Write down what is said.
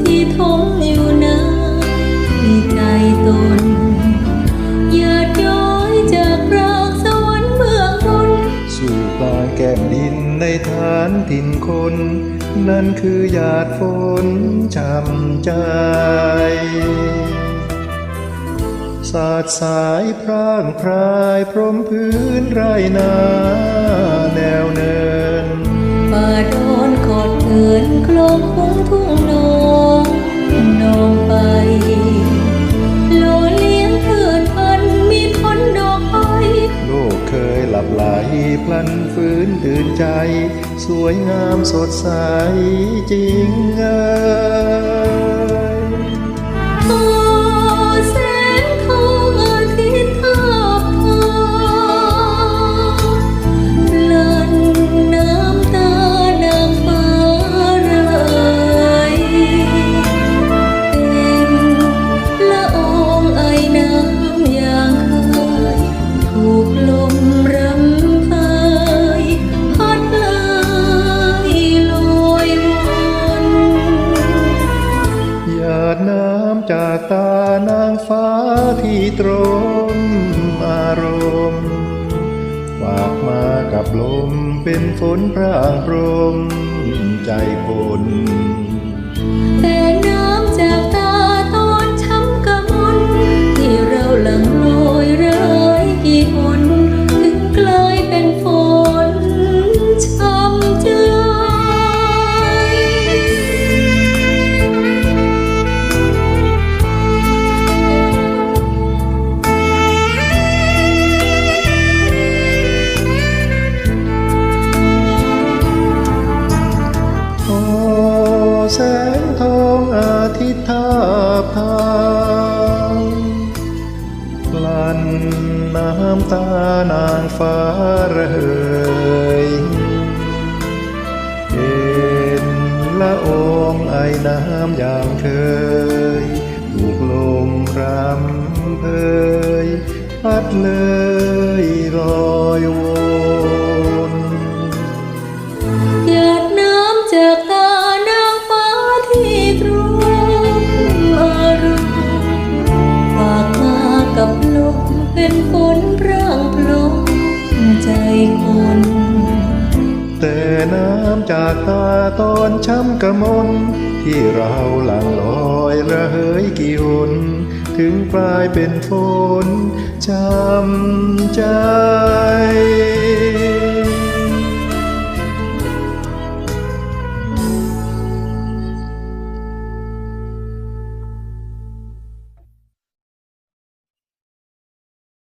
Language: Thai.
ที่ทมอยู่ในใจตนหยาดย้อยจากรักสวรรค์เมืองบนสู่ปลายแก้มดินในฐานถิ่นคน นั่นคือหยาดฝนช่ำใจสาดสายพร่างพรายพรมพื้นไรนาแนวเนินป่าโดนกอดเกินคลองคงทุ่ง เคยหลับไหลพลันฟื้นตื่นใจ สวยงามสดใสจริงเอานางฟ้าที่ตรมอารมณ์ฝากมากับลมเป็นฝนพระางพรมใจคน แสงทองอาทิตย์ทาบทางกลั้นน้ำตานางฟ้าระเหยเห็นละอองไอน้ำอย่างเคยถูกลมรำ มนแต่น้ำจากตาตอนช้ำกระมนที่เราหลังลอยระเหยกี่หนถึงกลายเป็นฝนช้ำใจ